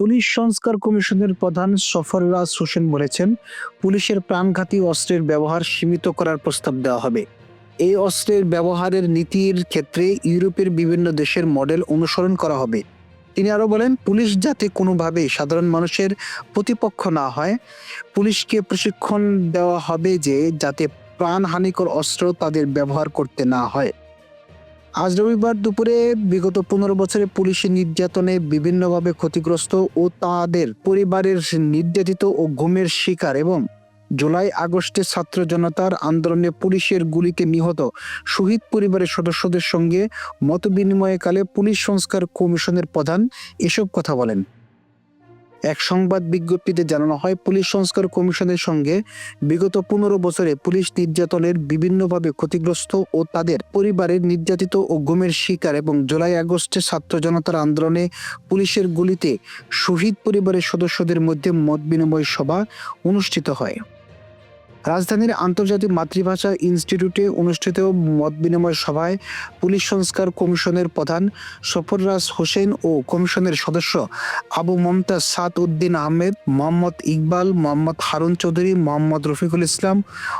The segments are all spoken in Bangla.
পুলিশ সংস্কার কমিশনের প্রধান সফররাজ হোসেন বলেছেন, পুলিশের প্রাণঘাতী অস্ত্রের ব্যবহার সীমিত করার প্রস্তাব দেওয়া হবে। এই অস্ত্রের ব্যবহারের নীতির ক্ষেত্রে ইউরোপের বিভিন্ন দেশের মডেল অনুসরণ করা হবে। তিনি আরও বলেন, পুলিশ যাতে কোনোভাবেই সাধারণ মানুষের প্রতিপক্ষ না হয়, পুলিশকে প্রশিক্ষণ দেওয়া হবে যে যাতে প্রাণহানিকর অস্ত্র তাদের ব্যবহার করতে না হয়। আজ রবিবার দুপুরে বিগত পনেরো বছরে পুলিশের নির্যাতনে বিভিন্নভাবে ক্ষতিগ্রস্ত ও তাদের পরিবারের নির্যাতিত ও ঘুমের শিকার এবং জুলাই আগস্টে ছাত্র জনতার আন্দোলনে পুলিশের গুলিতে নিহত শহীদ পরিবারের সদস্যদের সঙ্গে মতবিনিময়কালে পুলিশ সংস্কার কমিশনের প্রধান এসব কথা বলেন। এক সংবাদ বিজ্ঞপ্তিতে জানানো হয়, পুলিশ সংস্কার কমিশনের সঙ্গে বিগত পনেরো বছরে পুলিশ নির্যাতনের বিভিন্নভাবে ক্ষতিগ্রস্ত ও তাদের পরিবারের নির্যাতিত ও গুমের শিকার এবং জুলাই আগস্টে ছাত্র জনতার আন্দোলনে পুলিশের গুলিতে শহীদ পরিবারের সদস্যদের মধ্যে মত বিনিময় সভা অনুষ্ঠিত হয়। রাজধানীর আন্তর্জাতিক মাতৃভাষা ইনস্টিটিউটে অনুষ্ঠিত মত বিনিময় সভায় পুলিশ সংস্কার কমিশনের প্রধান সফররাজ হোসেন ও কমিশনের সদস্য আবু মমতাজ সাদ Uddin Ahmed, Mohammad Iqbal, Mohammad Harun Chowdhury, Mohammad Rafiqul Islam,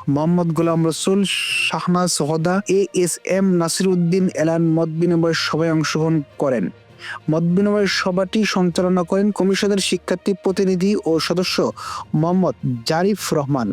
Mohammad Golam Rasul, Shahnaz হদা A S M Nasir Uddin এলান মত বিনিময় সভায় অংশগ্রহণ করেন। মত বিনিময় সভাটি সঞ্চালনা করেন কমিশনের শিক্ষার্থী প্রতিনিধি ও সদস্য মোহাম্মদ জারিফ রহমান।